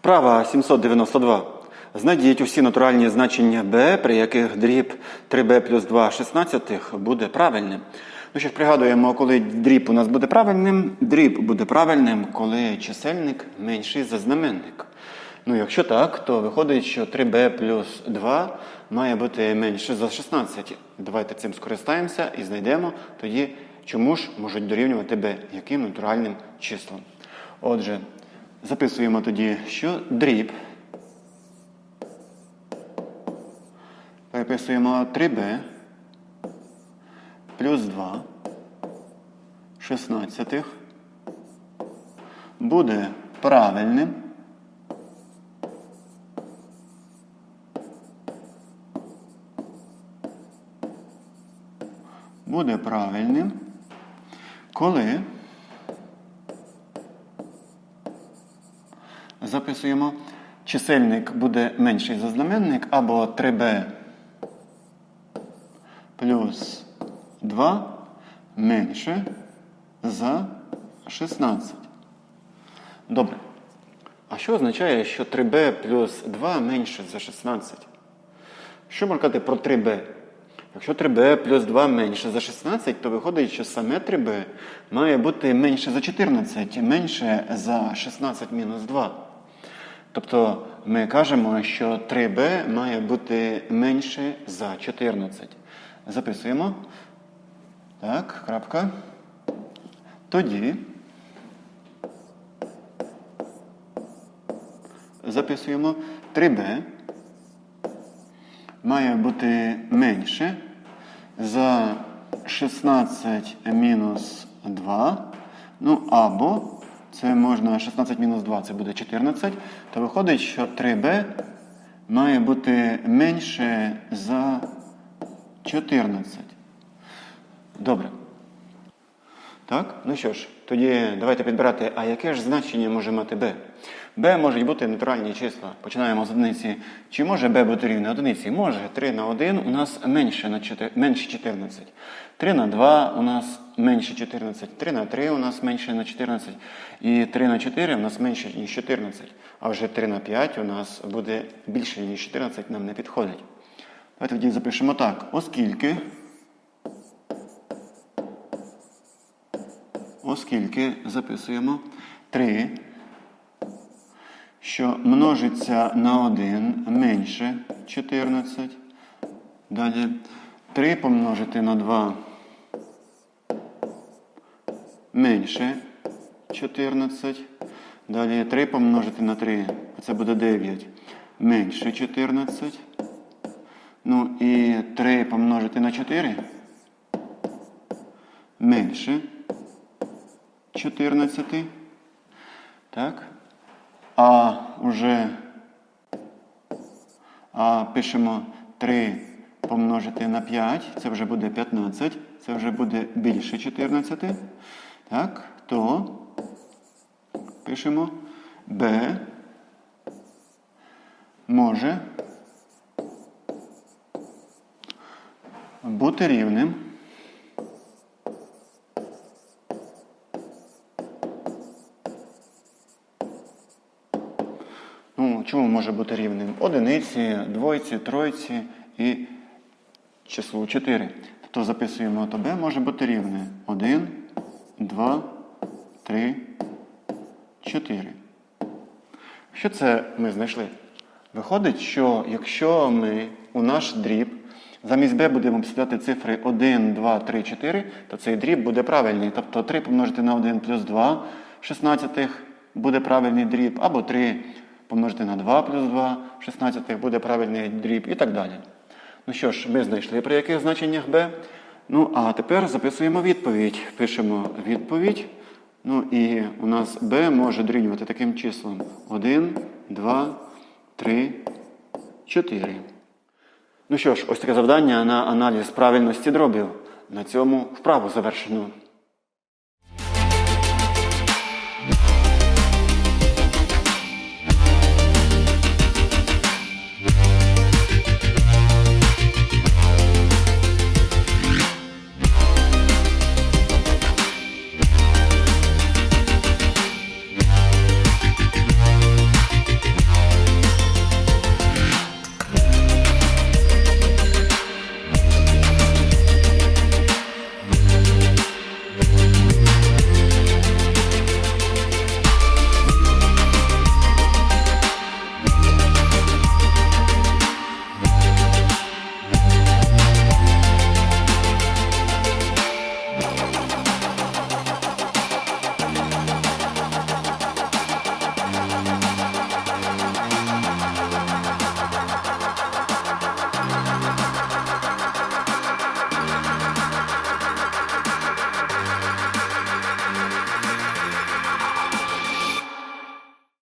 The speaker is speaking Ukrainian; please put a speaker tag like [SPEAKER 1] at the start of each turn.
[SPEAKER 1] Вправа 792. Знайдіть усі натуральні значення b, при яких дріб 3b плюс 2 шістнадцятих буде правильним. Ну що ж, пригадуємо, коли дріб у нас буде правильним, дріб буде правильним, коли чисельник менший за знаменник. Ну, якщо так, то виходить, що 3b плюс 2 має бути менше за 16. Давайте цим скористаємося і знайдемо тоді, чому ж можуть дорівнювати b, яким натуральним числом. Отже, записуємо тоді, що дріб. Переписуємо 3b плюс 2 шістнадцятих. Буде правильним. Буде правильним, коли записуємо чисельник буде менший за знаменник або 3b плюс 2 менше за 16. Добре. А що означає, що 3b плюс 2 менше за 16? Що можна казати про 3b? Якщо 3b плюс 2 менше за 16, то виходить, що саме 3b має бути менше за 14, менше за 16 мінус 2. Тобто ми кажемо, що 3b має бути менше за 14. Записуємо. Так, крапка. Тоді записуємо 3b має бути менше за 16 мінус 2. Ну, або це можна 16 мінус 2, це буде 14. То виходить, що 3b має бути менше за 14. Добре. Так, ну що ж, тоді давайте підбирати, а яке ж значення може мати b? b можуть бути натуральні числа. Починаємо з одиниці. Чи може b бути рівне одиниці? Може. 3 на 1 у нас менше, на 4, менше 14. 3 на 2 у нас менше 14. 3 на 3 у нас менше на 14. І 3 на 4 у нас менше, ніж 14. А вже 3 на 5 у нас буде більше, ніж 14, нам не підходить. Давайте тоді запишемо так. Оскільки. Оскільки записуємо 3, що множиться на 1 менше 14. Далі 3 помножити на 2 менше 14. Далі 3 помножити на 3, це буде 9, менше 14. Ну і 3 помножити на 4 менше 14. Так. А вже а пишемо 3 помножити на 5, це вже буде 15, це вже буде більше 14. Так, то пишемо b може бути рівним. Ну, чому може бути рівним? Одиниці, двойці, тройці і числу 4. То записуємо, то b може бути рівне 1, 2, 3, 4. Що це ми знайшли? Виходить, що якщо ми у наш дріб замість b будемо підставляти цифри 1, 2, 3, 4, то цей дріб буде правильний. Тобто 3 помножити на 1 плюс 2 шістнадцятих буде правильний дріб, або 3 помножити на 2 плюс 2 шістнадцятих буде правильний дріб і так далі. Ну що ж, ми знайшли при яких значеннях b. Ну, а тепер записуємо відповідь. Пишемо відповідь. Ну і у нас b може дорівнювати таким числом 1, 2, 3, 4. Ну що ж, ось таке завдання на аналіз правильності дробів. На цьому вправу завершено.